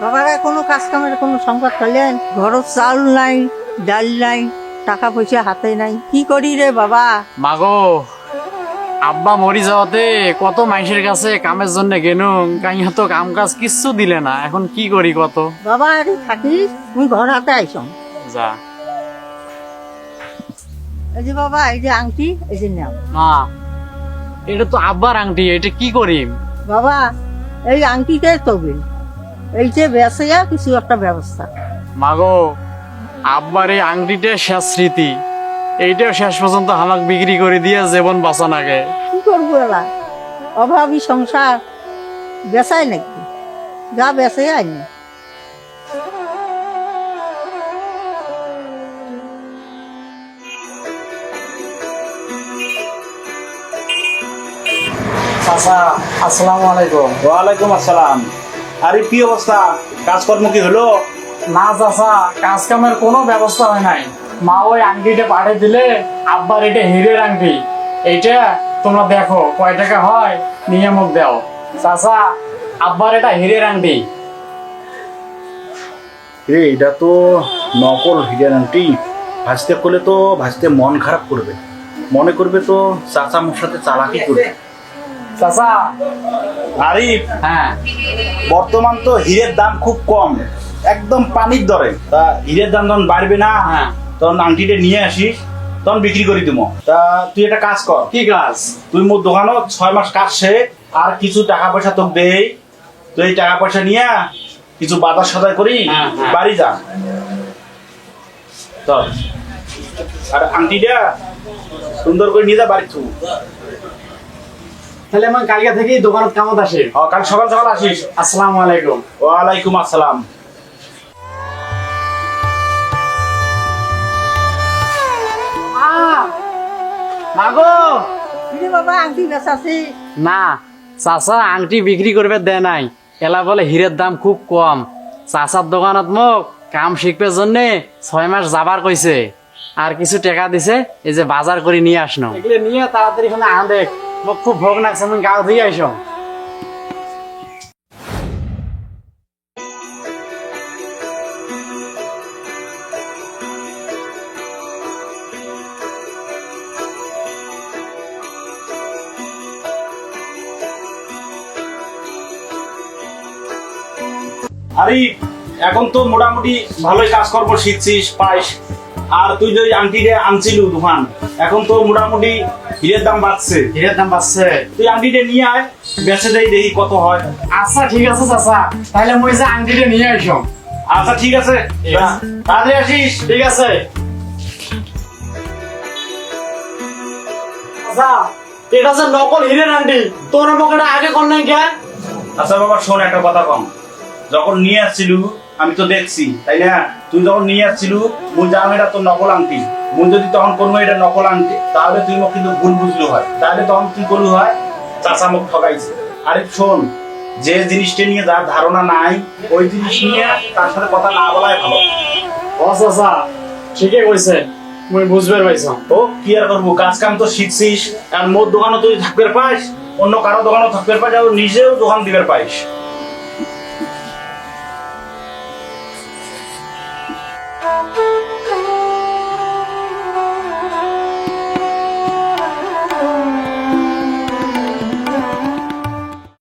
বাবারা কোনো কাজ কামের কোনো সংবাদ পেলেন ঘরত চাউল নাই ডাল নাই টাকা পয়সা হাতে নাই। কি করি রে বাবা? মাগো আব্বা মরি যাওয়াতে কত মানুষের কাছে কামের জন্য গেনুম কাইয়া তো কাম কাজ কিচ্ছু দিলে না এখন কি করি কত? বাবা আরে থাকিস তুই ঘর হাতে আইসম যা। এই যে বাবা এই যে আংটি এই যে নাও। মা এটা তো আব্বার আংটি এটা কি করিম? বাবা এই আংটিতে তবে এই যে বেসে কিছু একটা ব্যবস্থা। মাগো আব্বার এই আংটিটা শেষ স্মৃতি। এইটাও শেষ পর্যন্ত আমাকে বিক্রি করে দিয়ে জীবন বাঁচান আগে। কি করব এলা? অভাবী সংসার বেসায় নাকি? যা বেসে আইনি। চাচা আসসালামু আলাইকুম। ওয়ালাইকুম আসসালাম। আরে কি অবস্থা? কাজকর্ম কি হলো? না চাচা কাজ কামের কোনো ব্যবস্থা হয় নাই। মা ওই আংটিটা পাঠিয়ে দিলে আব্বার এটা হিরের আংটি। এইটা তোমরা দেখো কয় টাকা হয় নিয়ে মুখ দাও। চাচা আব্বার এটা হিরের আংটি। রে এটা তো নকল হিরেন আন্টি ভাসতে করলে তো ভাসতে মন খারাপ করবে। মনে করবে তো চাচা মোর সাথে চালাকি করবে। চাচা। আরিফ হ্যাঁ। বর্তমান তো হীরের দাম খুব কম। একদম পানির দরে। তা হীরের দাম যখন বাড়বে না। হ্যাঁ। তখন আংটিটা নিয়ে আসিস তখন বিক্রি করে দিব তা তুই একটা কাজ কর। কি কাজ? তুই মোর দোকানত ছয় মাস কাজ আর কিছু টাকা পয়সা তোকে দেই। তুই এই টাকা পয়সা নিয়ে কিছু বাজার সদাই করি হ্যাঁ, হ্যাঁ। বাড়ি যা। আর আংটিটা সুন্দর করে নিয়ে যা বাড়ি থু তাহলে আমার কালকে থেকেই দোকানত কামত আসে। কাল সকাল সকাল আসিস। আসসালামু আলাইকুম। ওয়ালাইকুম আসসালাম। মাগো। বাবা আংটি না চাচা? আংটি বিক্রি করবে দেয় নাই। এলা বলে হিরের দাম খুব কম। চাচার দোকানত মোক কাম শিখবে জন্যে ছয় মাস যাবার কইছে। আর কিছু টাকা দিছে এই যে বাজার করে নিয়ে আসনো। এগুলো নিয়ে তাড়াতাড়ি এখানে আহ দেখ। খুব ভোগ লাগছে আমি গাও ধুই আইসো আরে, এখন তো মোটামুটি ভালোই কাজকর্ম শিখছিস পাইস আর তুই যে আংটিটা আনছিলু দোকান এখন তো মোটামুটি হীরের দাম বাড়ছে। হিরের দাম বাড়ছে। তুই আংটিটা নিয়ে আয় বেচে দেই দেখি কত হয়। আচ্ছা ঠিক আছে চাচা। তাহলে মই যে আংটিটা নিয়ে আইসো আচ্ছা ঠিক আছে। তাড়াতাড়ি আসিস ঠিক আছে। এটা যে নকল হিরের আংটি তোর এটা আগে কর নাই কে? আচ্ছা বাবা শোন একটা কথা কম। যখন নিয়ে আসছিলু আমি তো দেখছি তাই না? তুই যখন নিয়ে আসছিলু মুই জানো এটা তোর নকল আংটি। মুই যদি তখন করব এটা নকল আংটি তাহলে তুই মোক কিন্তু ভুল বুঝলু হয়। তাহলে তখন কি করলু হয় চাচা মুখ ঠকাইছে। আরে শোন যে জিনিসটা নিয়ে যার ধারণা নাই ওই জিনিস নিয়ে তার সাথে কথা না বলাই ভালো। চাচা ঠিকই কইছে। মুই বুঝবার পাইছাম ও কি আর করব? কাজ কাম তো শিখছিস। আর মোর দোকানও তুই থাকবে পাইস অন্য কারও দোকানও থাকবে পাইস আর নিজেও দোকান দিবে পাইস।